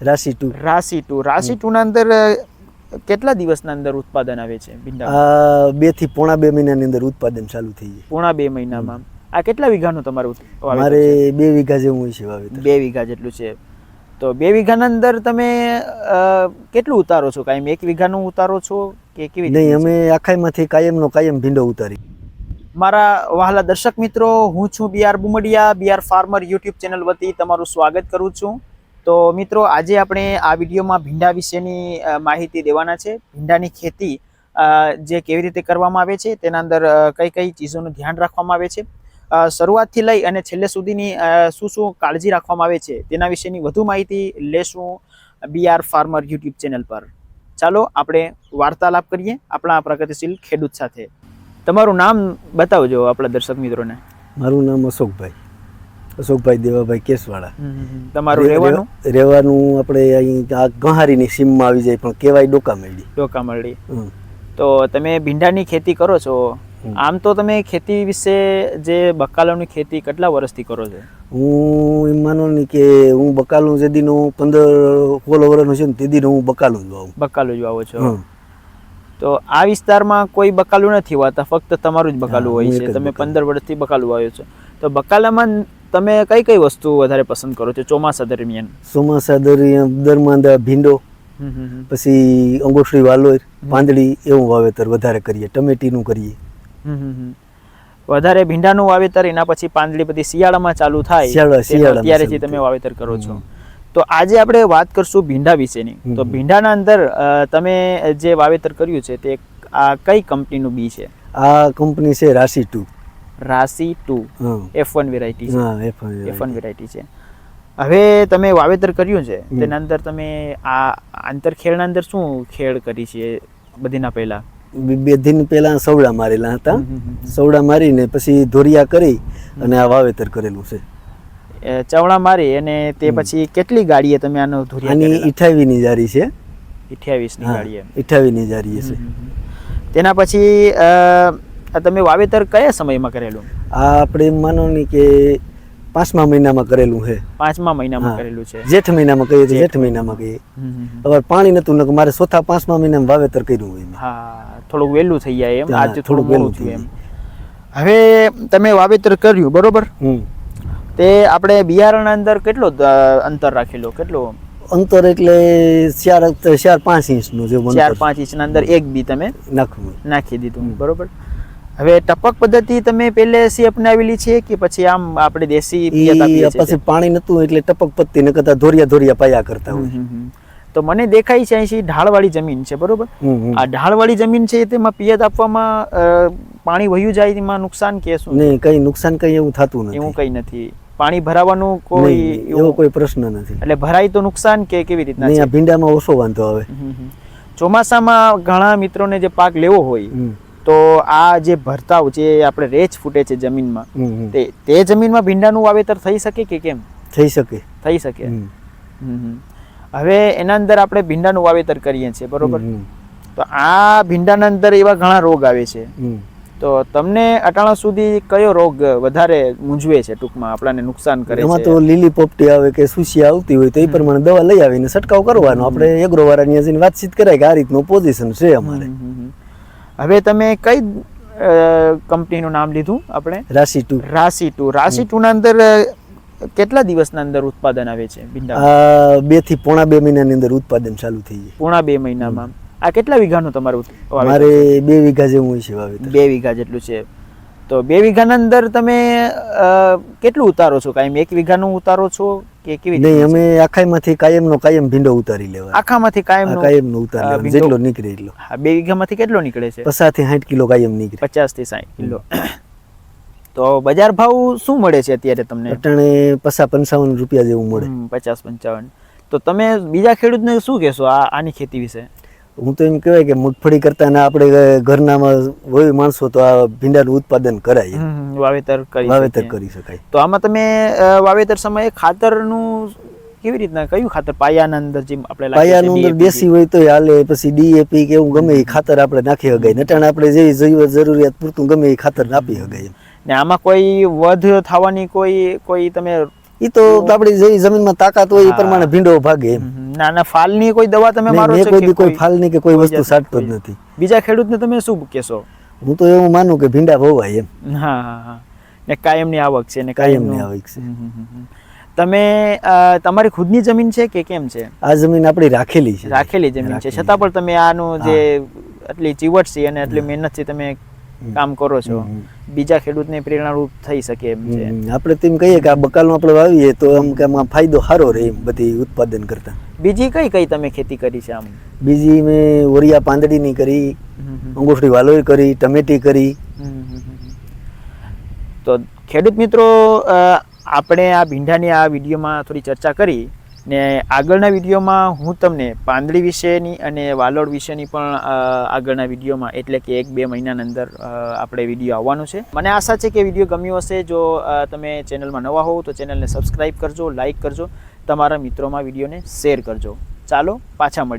રાશિ two. Rashi two. Rashi two ના અંદર કેટલા દિવસના અંદર ઉત્પાદન આવે છે ભીંડા બેથી પોણા બે મહિનાની અંદર ઉત્પાદન ચાલુ થઈ જાય. પોણા બે મહિનામાં. આ કેટલા વીઘાનું તમારું મારે બે વીઘા જેવું હોય છે વાવેતર. બે વીઘા જેટલું છે. તો બે વીઘાના અંદર તમે કેટલું ઉતારો છો? કાયમ એક વીઘાનું ઉતારો છો કે કેવી નહીં અમે આખાઈમાંથી કાયમનો કાયમ ભીંડો ઉતારી મારા વહાલા દર્શક મિત્રો હું છું B R Bumdiya B R farmer YouTube channel વતી તમારું સ્વાગત કરું છું. તો મિત્રો, આજે આપણે આ વિડીયોમાં ભીંડા વિશેની માહિતી દેવાના છે. ભીંડાની ખેતી જે કેવી રીતે કરવામાં આવે છે, તેના અંદર કઈ કઈ ચીજોનું ધ્યાન રાખવામાં આવે છે. શરૂઆતથી લઈ અને છેલ્લે સુધીની શું શું કાળજી રાખવામાં આવે છે, તેના વિશેની વધુ માહિતી લેશું બીઆર ફાર્મર યુટ્યુબ ચેનલ પર. ચાલો, આપણે વાર્તાલાપ કરીએ આપણા પ્રગતિશીલ ખેડૂત સાથે. તમારું નામ બતાવજો આપણા દર્શક મિત્રોને. મારું નામ અશોકભાઈ. અશોકભાઈ દેવાભાઈ કેસવાળા. તમારું રહેવાનું? રહેવાનું આપણે અહીં આ ગહારીની સીમમાં આવી જાય પણ કહેવાય ડોકામરડી ડોકામરડી તો તમે ભીંડાની ખેતી કરો છો. આમ તો તમે ખેતી વિશે જે બકાલોની ખેતી કેટલા વર્ષથી કરો છો? હું એમ માનો ને કે હું બકાલું જે દીનું પંદર સોળ વર્ષનો છે ને તે દિન હું બકાલું જ વાવું. બકાલું જ વાવો છો. તો આ વિસ્તારમાં કોઈ બકાલું નથી વાતા ફક્ત તમારું જ બકાલું હોય છે. તમે પંદર વર્ષથી બકાલું વાવ્યો છો. તો બકાલામાં તમે કઈ કઈ વસ્તુ વધારે પસંદ કરો છો ચોમાસા દરમિયાન? ચોમાસા દરમિયાન દરમાંદા ભીંડો. પછી અંગોઠડી વાલોર પાંદડી એવું વાવેતર વધારે કરીએ ટમેટીનું કરીએ. વધારે ભીંડાનું વાવેતર એના પછી પાંદડી બધી શિયાળામાં ચાલુ થાય શિયાળા- અત્યારેથી તમે વાવેતર કરો છો. તો આજે આપણે વાત કરશું ભીંડા વિશેની. તો. ભીંડાના અંદર તમે જે વાવેતર કર્યું છે તે આ કઈ કંપનીનું બી છે? આ કંપની છે Rashi two. Rashi two. F one variety છે. હા એફ એફ વન વેરાયટી છે. હવે તમે વાવેતર કર્યું છે તેના અંદર તમે આ આંતર ખેડના અંદર શું ખેડ કરી છે બધીના પહેલા? બે- દિન પહેલા સવડા મારેલા હતા. સવડા મારીને પછી ધોરિયા કરી અને આ વાવેતર કરેલું છે. એ ચવણા મારી અને તે પછી કેટલી ગાડીએ તમે આનો ધોરિયા આની? ઈઠાવી ની જારી છે. 28 ની ગાડીએ. ઈઠાવી ની જારી છે. તેના પછી આ તમે વાવેતર કયા સમયમાં કરેલું? આ આપણે માનો ને કે પાંચમા મહિનામાં કરેલું છે. પાંચમા મહિનામાં કરેલું છે. જેઠ મહિનામાં કહીએ છીએ જેઠ મહિનામાં કહીએ. હવે પાણી નતું નકર મારે ચોથા પાંચમા મહિનામાં વાવેતર કર્યું હોય હા થોડુંક વહેલું થઈ જાય એમ. આજે થોડુંક વહેલું થયું એમ. હવે તમે વાવેતર કર્યું બરોબર? હમ. તે આપણે બિયારણ અંદર કેટલો અંતર રાખેલો? કેટલો? અંતર એટલે ચાર ચાર પાંચ ઇંચનું જેવું ચાર પાંચ પાંચ ઇંચના અંદર એક બી તમે નાખવું નાખી દીધું બરોબર? હવે ટપક પદ્ધતિ તમે પહેલેથી અપનાવેલી છે કે પછી આમ આપણે દેશી પછી પાણી નતું એટલે ટપક પદ્ધતિ ન કરતા ધોરિયા ધોરિયા પાયા કરતા હોય. તો મને દેખાય છે અહીંથી ઢાળવાળી જમીન છે બરોબર. આ ઢાળવાળી જમીન છે તેમાં પિયત આપવામાં પાણી વહ્યું જાય એમાં નુકસાન કે શું? નહીં કઈ નુકસાન કઈ એવું થતું એવું કઈ નથી. પાણી ભરાવાનું કોઈ એવો કોઈ પ્રશ્ન નથી. એટલે ભરાય તો નુકસાન કે કેવી રીતના નહીં આ ભીંડામાં ઓછો વાંધો આવે. ચોમાસામાં ઘણા મિત્રોને જે પાક લેવો હોય તો આ જે ભરતાવ જે આપણે રેચ ફૂટે છે જમીનમાં. તે તે જમીનમાં ભીંડાનું વાવેતર થઈ શકે કે કેમ? થઈ શકે. થઈ શકે. હવે એના અંદર આપણે ભીંડાનું વાવેતર કરીએ છીએ બરોબર? તો આ ભીંડાના અંદર એવા ઘણા રોગ આવે છે. તો તમને અટાણા સુધી કયો રોગ વધારે મૂંઝવે છે ટૂંકમાં આપણને નુકસાન કરે એમાં છે? તો લીલી પોપટી આવે કે સુશી આવતી હોય તો એ પ્રમાણે દવા લઈ આવીને છંટકાવ કરવાનો. આપણે એગ્રોવાળાની જઈને વાતચીત કરાય કે આ રીતનું પોઝિશન છે અમારે. હવે તમે કઈ કંપનીનું નામ લીધું આપણે? રાશિ two. Rashi two. Rashi two ના અંદર કેટલા દિવસના અંદર ઉત્પાદન આવે છે ભીંડા? બેથી પોણા બે મહિનાની અંદર ઉત્પાદન ચાલુ થઈ જાય. પોણા બે મહિનામાં. આ કેટલા વીઘાનું તમારું મારે બે વીઘા જેવું હોય છે બે વીઘા જેટલું છે. તો બે વીઘાના અંદર તમે કેટલું ઉતારો છો? કાયમ એક વીઘાનું ઉતારો છો કે કેવી નહીં અમે આખાઈમાંથી કાયમનો કાયમ ભીંડો ઉતારી લેવા આખામાંથી કાયમ કાયમનો ઉતારી લેવા જેટલો નીકળે એટલો. બે વીઘામાંથી કેટલો નીકળે છે? પચાસથી સાઠ કિલો કાયમ નીકળે. પચાસથી સાઠ કિલો. તો બજાર ભાવ શું મળે છે અત્યારે તમને? અટાણે પચાસ પંચાવન રૂપિયા જેવું મળે. હમ, પચાસ પંચાવન. તો તમે બીજા ખેડૂતને શું કહેશો આ આની ખેતી વિશે? હું તો એમ કહેવાય કે મગફળી કરતા ને આપણે ઘરનામાં હોય માણસો તો આ ભીંડાનું ઉત્પાદન કરાય વાવેતર કરી વાવેતર કરી શકાય. તો આમાં તમે વાવેતર સમયે ખાતરનું કેવી રીતના કયું ખાતર? પાયાના અંદર જે આપણે પાયાનું અંદર બેસી હોય તો હાલે પછી ડીએપી કે એવું ગમે એ ખાતર આપણે નાખી શકાય નટાણ આપણે જે જરૂર- જરૂરિયાત પૂરતું ગમે એ ખાતર આપી શકાય ને આમાં કોઈ વધ થવાની કોઈ કોઈ તમે એ તો આપણી જે જમીનમાં તાકાત હોય એ પ્રમાણે ભીંડો ભાગે એમ. ના ના ફાલની કોઈ દવા તમે મારો છે કોઈ કોઈ કોઈ- ફાલની કે કોઈ વસ્તુ સાટતો જ નથી. બીજા ખેડૂતને તમે શું કહેશો? હું તો એવું માનું કે ભીંડા ભવાય એમ. હા હા હા. ને કાયમની આવક છે ને કાયમની આવક છે. તમે તમારી ખુદની જમીન છે કે કેમ છે? આ જમીન આપણી રાખેલી છે. રાખેલી જમીન છે. છતાં પણ તમે આનું જે આટલી ચીવટ છે અને આટલી મહેનત છે તમે કામ કરો છો. બીજા ખેડૂતને પ્રેરણારૂપ થઈ શકે એમ છે. આપણે તેમ કહીએ કે આ બકાલનું આપણે વાવીએ તો આમ કે આમાં ફાયદો સારો રહે એમ બધી ઉત્પાદન કરતા. બીજી કઈ કઈ તમે ખેતી કરી છે આમ? બીજી મેં ઓરિયા પાંદડીની કરી હમ. વાલોઈ કરી ટમેટી કરી. તો ખેડૂત મિત્રો આપણે આ ભીંડાની આ વિડીયોમાં થોડી ચર્ચા કરી. ને આગળના વિડીયોમાં હું તમને પાંદડી વિશેની અને વાલોડ વિશેની પણ આગળના વિડીયોમાં એટલે કે એક બે મહિનાની અંદર આપણે વીડિયો આવવાનું છે. મને આશા છે કે વીડિયો ગમ્યો હશે. જો તમે ચેનલમાં નવા હોવ તો ચેનલને સબસ્ક્રાઈબ કરજો, લાઇક કરજો, તમારા મિત્રોમાં વિડીયોને શેર કરજો. ચાલો, પાછા મળીએ.